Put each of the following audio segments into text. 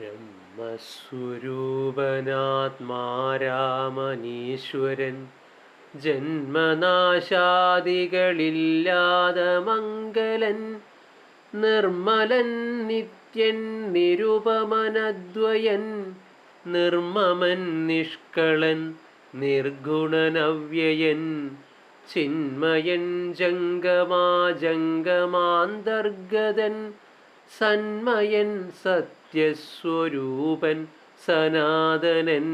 ബ്രഹ്മസ്വരൂപനാത്മാരാമനീശ്വരൻ. ജന്മനാശാദികളില്ലാതെ മംഗലൻ. നിർമ്മലൻ നിത്യൻ നിരുപമനദ്വയൻ. നിർമ്മമൻ നിഷ്കളൻ നിർഗുണനവ്യയൻ. ചിന്മയൻ ജംഗമാജംഗമാന്തർഗതൻ. സന്മയൻ സത്യസ്വരൂപൻ സനാതനൻ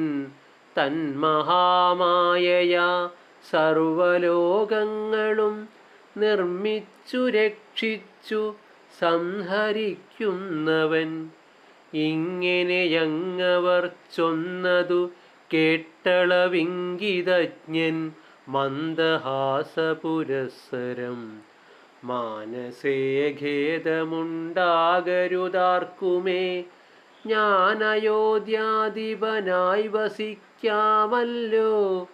തന്മഹാമായയാ സർവലോകങ്ങളും നിർമ്മിച്ചു രക്ഷിച്ചു സംഹരിക്കുന്നവൻ. ഇങ്ങനെയങ്ങവർ ചൊന്നതു കേട്ടളവിംഗിതജ്ഞൻ മന്ദഹാസപുരസ്സരം മാനസേ ഖേദമുണ്ടാകരുതാർക്കുമേ. ഞാനയോധ്യാധിപനായി വസിക്കാമല്ലോ.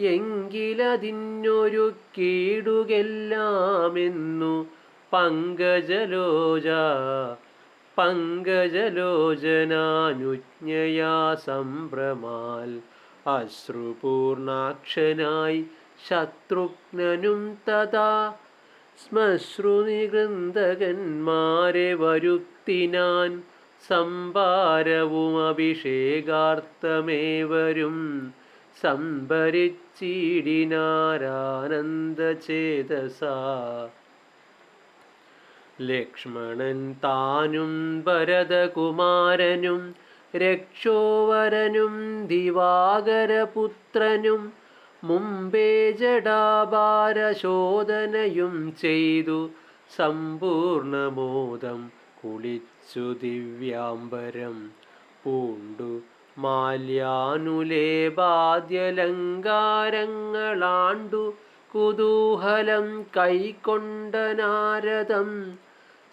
എങ്കിലതിനൊരു കീടുകെല്ലാമെന്നു പങ്കജലോച പങ്കജലോചനാനുജ്ഞയാ സംഭ്രമാൽ. അശ്രുപൂർണാക്ഷനായി ശത്രുഘ്നനും തഥാ ശ്മശ്രുനികൃന്ദകന്മാരെ വരുത്തിനാൻ സംഭാരവും അഭിഷേകാർത്ഥമേവരും സംഭരിച്ചിടിനാരാനന്ദചേതസാ. ലക്ഷ്മണൻ താനും ഭരതകുമാരനും രക്ഷോവരനും ദിവാകരപുത്രനും മുമ്പേ ജടാഭാരശോധനയും ചെയ്തു. സമ്പൂർണമോദം കുളിച്ചു ദിവ്യാംബരം പൂണ്ടു മാല്യാനുലേപാദ്യലങ്കാരങ്ങളാണ്ടു. കുതൂഹലം കൈക്കൊണ്ട നാരദം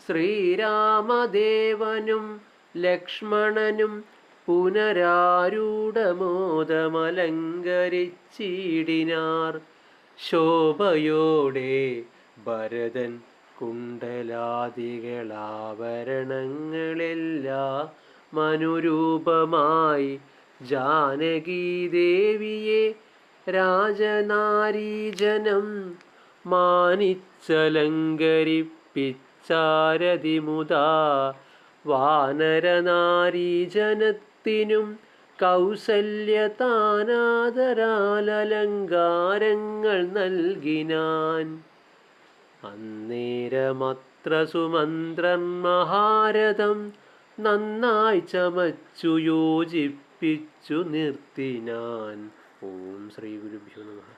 ശ്രീരാമദേവനും ലക്ഷ്മണനും പുനരാരൂഢമോദമലങ്കരിച്ചിടിനാർ. ശോഭയോടെ ഭരതൻ കുണ്ടലാദികളാഭരണങ്ങളെല്ലാ മനുരൂപമായി ജാനകീദേവിയെ രാജനാരീജനം മാനിച്ചലങ്കരിപ്പിച്ചാരതിമുതാ വാനരനാരീജനത്തിനും കൗസല്യതാനാദരാലങ്കാരങ്ങൾ നൽകിനാൻ. അന്നേരമത്ര സുമന്ത്രൻ മഹാരഥം നന്നായി ചമച്ചു യോജിപ്പിച്ചു നിർത്തിനാൻ. ഓം ശ്രീ ഗുരുഭ്യോ നമ.